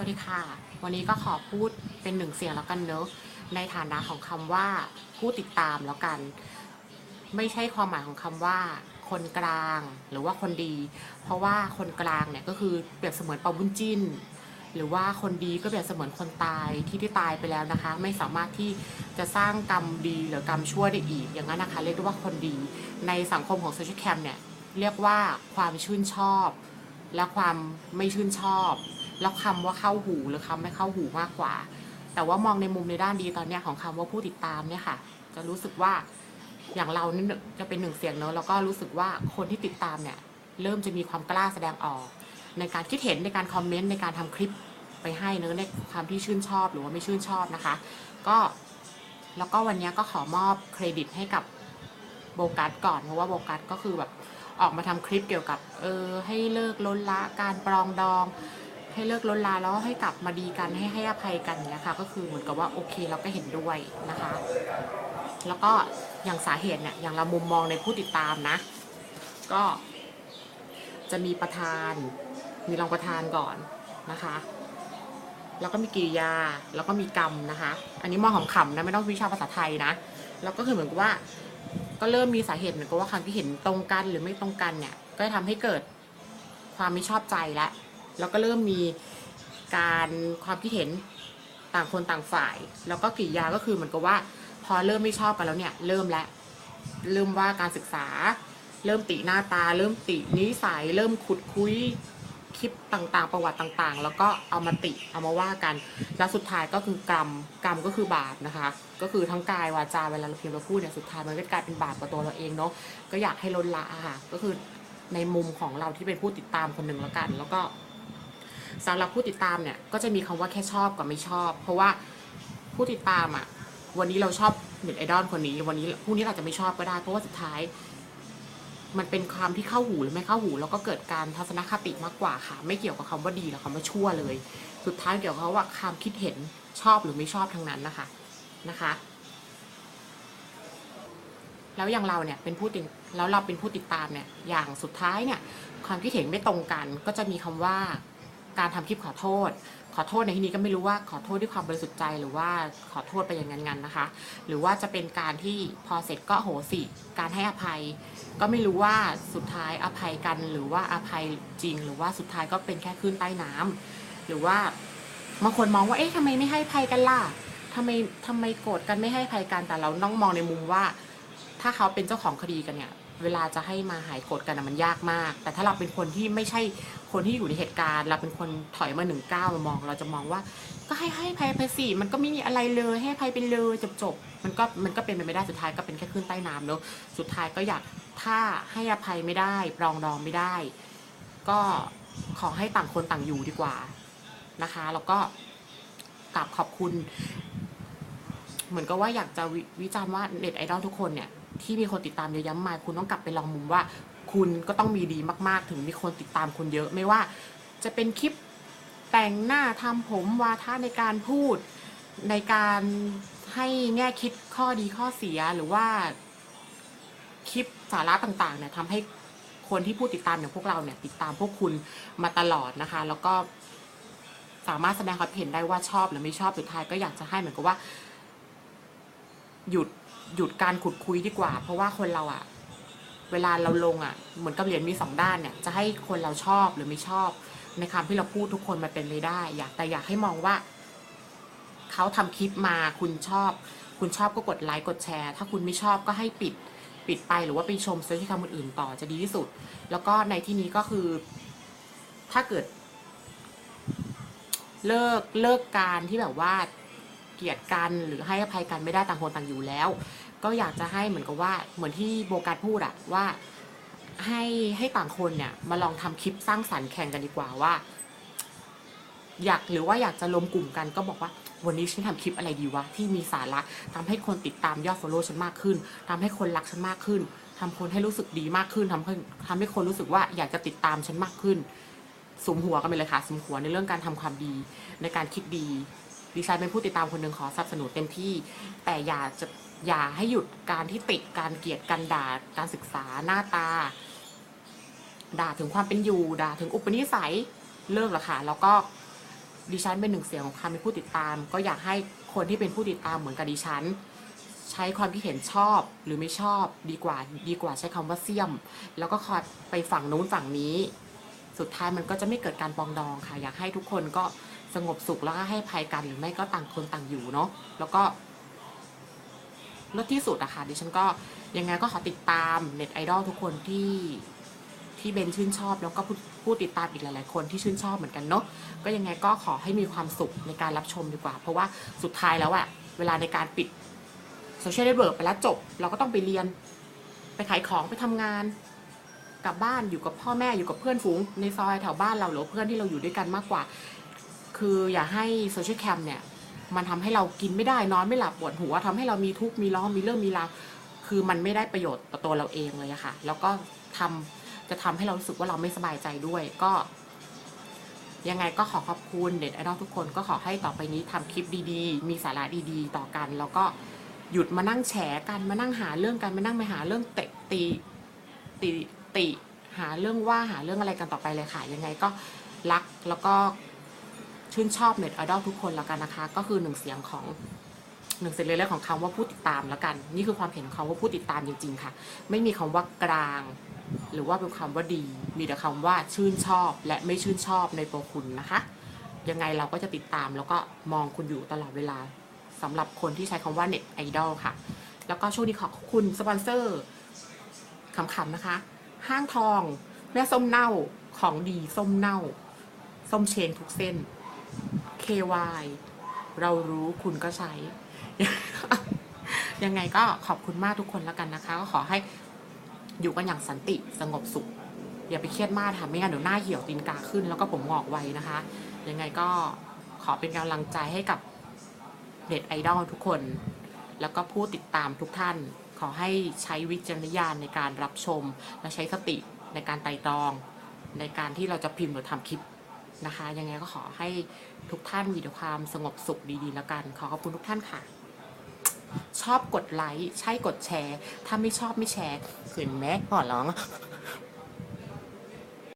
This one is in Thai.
วัสดีค่ะ วันนี้ก็ขอพูดเป็นหนึ่งเสียงแล้วกันเนอะในฐานะของคำว่าผู้ติดตามแล้วกัน ไม่ใช่ความหมายของคำว่า คนกลางหรือว่าคนดี เพราะว่าคนกลางเนี่ยก็คือเปรียบเสมือนปาบุญจิ้นหรือว่าคนดีก็เปรียบเสมือนคนตายที่ที่ตายไปแล้วนะคะ ไม่สามารถที่จะสร้างกรรมดีหรือกรรมชั่วได้อีก อย่างนั้นนะคะเรียกได้ว่าคนดี ในสังคมของโซเชียลแคมเนี่ยเรียกว่าความชื่นชอบ และความไม่ชื่นชอบ แล้วคำว่าเข้าหูหรือคำไม่เข้าหูมากกว่า แต่ว่ามองในมุมในด้านดีตอนนี้ของคำว่าผู้ติดตามเนี่ยค่ะ จะรู้สึกว่าอย่างเราเนี่ยจะเป็นหนึ่งเสียงเนอะแล้วก็รู้สึกว่าคนที่ติดตามเนี่ย เริ่มจะมีความกล้าแสดงออก ในการคิดเห็นในการคอมเมนต์ในการทำคลิปไปให้เนอะในความที่ชื่นชอบหรือว่าไม่ชื่นชอบนะคะ ก็แล้วก็วันนี้ก็ขอมอบเครดิตให้กับโบกัสก่อนเพราะว่าโบกัสก็คือแบบออกมาทำคลิปเกี่ยวกับ เออให้เลิกล้นละการปรองดอง ให้เลิกล้นลาแล้วให้กลับมาดีกันให้ให้อภัยกันเนี้ยค่ะก็คือเหมือนกับว่าโอเคเราก็เห็นด้วยนะคะ แล้วก็อย่างสาเหตุเนี่ยอย่างเรามุมมองในผู้ติดตามนะ ก็จะมีประธาน มีรองประธานก่อนนะคะ แล้วก็มีกิริยาแล้วก็มีกรรมนะคะ อันนี้มองของขำนะไม่ต้องวิชาภาษาไทยนะแล้วก็คือเหมือนกับว่า ก็เริ่มมีสาเหตุเหมือนกับว่าความที่เห็นตรงกันหรือไม่ตรงกันเนี่ย ก็จะทำให้เกิดความไม่ชอบใจและ แล้วก็เริ่มมีการความคิดเห็นต่างคนต่างฝ่าย แล้วก็กิริยาก็คือเหมือนกับว่า พอเริ่มไม่ชอบกันแล้วเนี่ยเริ่มแล้วเริ่มว่าการศึกษา เริ่มติหน้าตา เริ่มตินิสัย เริ่มขุดคุยคลิปต่างๆ ประวัติต่างๆ แล้วก็เอามาติเอามาว่ากัน แล้วสุดท้ายก็คือกรรมกรรมก็คือบาปนะคะ ก็คือทั้งกายวาจาเวลาเราพิมพ์เราพูดเนี่ยสุดท้ายมันก็กลายเป็นบาปกับตัวเราเองเนาะก็อยากให้ลดละอะค่ะก็คือในมุมของเราที่เป็นผู้ติดตามคนหนึ่งแล้วกัน แล้วก็ สำหรับผู้ติดตามเนี่ยก็จะมีคำว่าแค่ชอบกับไม่ชอบ เพราะว่าผู้ติดตามอะวันนี้เราชอบเน็ตไอดอลคนนี้ วันนี้พรุ่งนี้เราจะไม่ชอบก็ได้ เพราะว่าสุดท้าย มันเป็นความที่เข้าหูหรือไม่เข้าหู แล้วก็เกิดการทัศนคติมากกว่าค่ะ ไม่เกี่ยวกับคำว่าดีหรือคำว่าชั่วเลย สุดท้ายเกี่ยวกับว่าความคิดเห็นชอบหรือไม่ชอบทั้งนั้นนะคะนะคะ แล้วอย่างเราเนี่ยเป็นผู้ติดแล้วเราเป็นผู้ติดตามเนี่ยอย่างสุดท้ายเนี่ยความคิดเห็นไม่ตรงกัน ก็จะมีคำว่า การทำคลิปขอโทษ ขอโทษในที่นี้ก็ไม่รู้ว่าขอโทษด้วยความบริสุทธิ์ใจหรือว่าขอโทษไปอย่างนั้นๆนะคะ หรือว่าจะเป็นการที่พอเสร็จก็โหสิการให้อภัย ก็ไม่รู้ว่าสุดท้ายอภัยกัน หรือว่าอภัยจริง หรือว่าสุดท้ายก็เป็นแค่คลื่นใต้น้ำหรือว่าบางคนมองว่าเอ๊ะทำไมไม่ให้อภัยกันล่ะทำไมทำไมโกรธกันไม่ให้อภัยกันแต่เราต้องมองในมุมว่า ถ้าเขาเป็นเจ้าของคดีกันเนี่ยเวลาจะให้มาหายโกรธกันมันยากมาก แต่ถ้าเราเป็นคนที่ไม่ใช่ คนที่อยู่ในเหตุการณ์ เราเป็นคนถอยมาหนึ่งก้าวมามอง เราจะมองว่า ก็ให้ให้ภัยไปสิมันก็ไม่มีอะไรเลย ให้ภัยไปเลยจบจบมันก็มันก็เป็นไปไม่ได้สุดท้ายก็เป็นแค่ขึ้นใต้น้ำเนอะสุดท้ายก็อยากถ้าให้อภัยไม่ได้ปรองดองไม่ได้ ก็ขอให้ต่างคนต่างอยู่ดีกว่านะคะ แล้วก็กลับขอบคุณ เหมือนกับว่าอยากจะวิวิจารณ์ว่าเน็ตไอดอลทุกคนเนี่ยที่มีคนติดตามเยอะแยะมากมายคุณต้องกลับไปลองมุมว่า คุณก็ต้องมีดีมากๆ ถึงมีคนติดตามคุณเยอะไม่ว่าจะเป็นคลิปแต่งหน้าทำผมวาทะในการพูดในการให้แง่คิดข้อดีข้อเสียหรือว่าคลิปสาระต่างๆเนี่ยทำให้คนที่ผู้ติดตามอย่างพวกเราเนี่ย ติดตามพวกคุณมาตลอดนะคะ แล้วก็สามารถแสดงความเห็นได้ว่าชอบหรือไม่ชอบสุดท้ายก็อยากจะให้เหมือนกับว่า หยุดหยุดการขุดคุยดีกว่า เพราะว่าคนเราอะ เวลาเราลงอะเหมือนกับเหรียญมีสองด้านเนี่ยจะให้คนเราชอบหรือไม่ชอบ ในคำที่เราพูดทุกคนมาเป็นเลยได้ อยากแต่อยากให้มองว่าเขาทำคลิปมาคุณชอบ คุณชอบก็กดไลค์กดแชร์ ถ้าคุณไม่ชอบก็ให้ปิดปิดไปหรือว่าไปชมโซเชียลคำอื่นๆต่อจะดีที่สุด แล้วก็ในที่นี้ก็คือ ถ้าเกิด เลิกเลิกการที่แบบว่าเกลียดกันหรือให้อภัยกันไม่ได้ต่างคนต่างอยู่แล้ว ก็อยากจะให้เหมือนกับว่าเหมือนที่โบกัสพูดอะว่าให้ให้ต่างคนเนี่ยมาลองทำคลิปสร้างสรรค์แข่งกันดีกว่าว่า อยากหรือว่าอยากจะรวมกลุ่มกันก็บอกว่า วันนี้ฉันทำคลิปอะไรดีวะที่มีสาระทำให้คนติดตามยอดฟอลโล่ฉันมากขึ้นทำให้คนรักฉันมากขึ้นทำคนให้รู้สึกดีมากขึ้นทำให้ทำให้คนรู้สึกว่าอยากจะติดตามฉันมากขึ้นสมหัวกันไปเลยค่ะสมหัวในเรื่องการทำความดีในการคิดดี ดิฉันเป็นผู้ติดตามคนหนึ่งขอสนับสนุนเต็มที่ แต่อย่าจะอย่าให้หยุดการที่ติดการเกลียดการด่าการศึกษาหน้าตา ด่าถึงความเป็นอยู่ด่าถึงอุปนิสัยเลิกละค่ะแล้วก็ดิฉันเป็นหนึ่งเสียงของความเป็นผู้ติดตาม ก็อยากให้คนที่เป็นผู้ติดตามเหมือนกับดิฉัน ใช้ความคิดเห็นชอบหรือไม่ชอบดีกว่าดีกว่าใช้คำว่าเสี่ยม แล้วก็คอยไปฝั่งนู้นฝั่งนี้ สุดท้ายมันก็จะไม่เกิดการปองดองค่ะ อยากให้ทุกคนก็ สงบสุขแล้วก็ให้ภัยกันหรือไม่ก็ต่างคนต่างอยู่เนาะแล้วก็ลดที่สุดอะค่ะดิฉันก็ยังไงก็ขอติดตามเน็ตไอดอลทุกคนที่ที่เบนชื่นชอบ แล้วก็ผู้ผู้ติดตามอีกหลาย ๆ คนที่ชื่นชอบเหมือนกันเนาะก็ยังไงก็ขอให้มีความสุขในการรับชมดีกว่า เพราะว่าสุดท้ายแล้วอะเวลาในการปิดโซเชียลเน็ตเวิร์กไปแล้วจบ เราก็ต้องไปเรียน ไปขายของไปทำงานกลับบ้านอยู่กับพ่อแม่อยู่กับเพื่อนฝูงในซอยแถวบ้านเราหรือเพื่อนที่เราอยู่ด้วยกันมากกว่า คืออย่าให้โซเชียลแคมเนี่ยมันทำให้เรากินไม่ได้นอนไม่หลับปวดหัวทำให้เรามีทุกข์มีร้อนมีเรื่องมีราวคือมันไม่ได้ประโยชน์ต่อตัวเราเองเลยอะค่ะ แล้วก็ทำจะทำให้เรารู้สึกว่าเราไม่สบายใจด้วยก็ ยังไงก็ขอขอบคุณเด็ดไอดอลทุกคนก็ขอให้ต่อไปนี้ทำคลิปดีๆ มีสาระดีๆ ต่อกัน แล้วก็หยุดมานั่งแฉกันมานั่งหาเรื่องกันมานั่งไปหาเรื่องเตะตีติติหาเรื่องว่าหาเรื่องอะไรกันต่อไปเลยค่ะ ยังไงก็รักแล้วก็ ชื่นชอบเน็ตไอดอลทุกคนแล้วกันนะคะ ก็คือหนึ่งเสียงของหนึ่งเสียงเลยๆของคำว่าผู้ติดตามแล้วกัน นี่คือความเห็นของคำว่าผู้ติดตามจริง ๆ ค่ะ ไม่มีคำว่ากลาง หรือว่าเป็นคำว่าดี มีแต่คำว่าชื่นชอบและไม่ชื่นชอบในตัวคุณนะคะ ยังไงเราก็จะติดตามแล้วก็มองคุณอยู่ตลอดเวลาสำหรับคนที่ใช้คำว่าเน็ตไอดอลค่ะ แล้วก็ช่วงนี้ขอบคุณสปอนเซอร์ขำๆนะคะ ห้างทองแม่ส้มเน่าของดีส้มเน่าส้มเชงทุกเส้น KY เรารู้คุณก็ใช้ ยังไงก็ขอบคุณมากทุกคนแล้วกันนะคะ ก็ขอให้อยู่กันอย่างสันติสงบสุข อย่าไปเครียดมากค่ะ ไม่งั้นเดี๋ยวหน้าเหี่ยวตีนกาขึ้น แล้วก็ผมงอกไวนะคะ ยังไงก็ขอเป็นกำลังใจให้กับเน็ตไอดอลทุกคน แล้วก็ผู้ติดตามทุกท่าน ขอให้ใช้วิจารณญาณในการรับชม และใช้สติในการไต่ตรอง ในการที่เราจะพิมพ์หรือทำคลิป นะคะ ยังไงก็ขอให้ทุกท่านมีแต่ความสงบสุขดีๆแล้วกัน ขอขอบคุณทุกท่านค่ะ ชอบกดไลค์ใช่กดแชร์ ถ้าไม่ชอบไม่แชร์ขืนแม่ขอร้อง